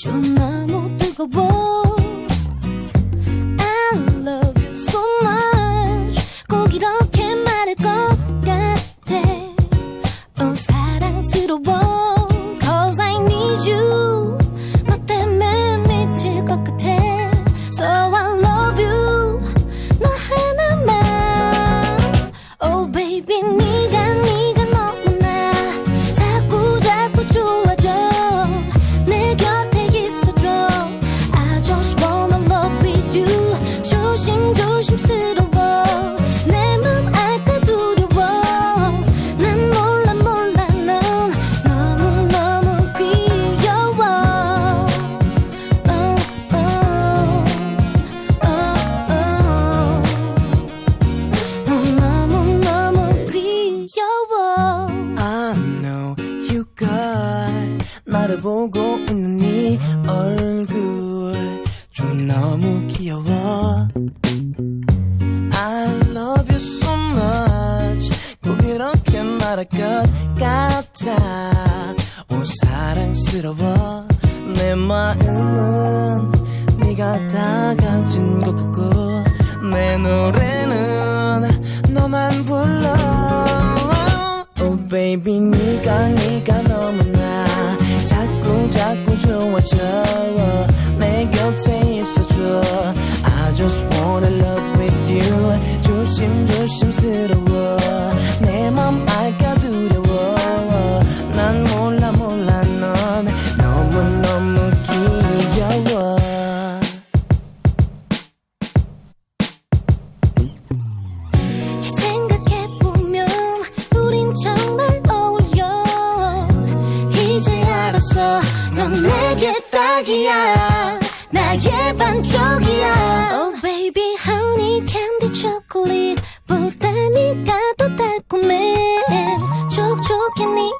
좀 너무 뜨거워. 보고 있는 네 얼굴 좀 너무 귀여워. I love you so much. 꼭 이렇게 말할 것 같아. 오 사랑스러워. 내 마음은 네가 다 가진 것 같고 내 노래는 너만 불러. Oh baby 네가 네가 陪着我。 내게 딱이야 나의 반쪽이야 Oh baby honey candy chocolate 보다 니가 더 달콤해 촉촉해 니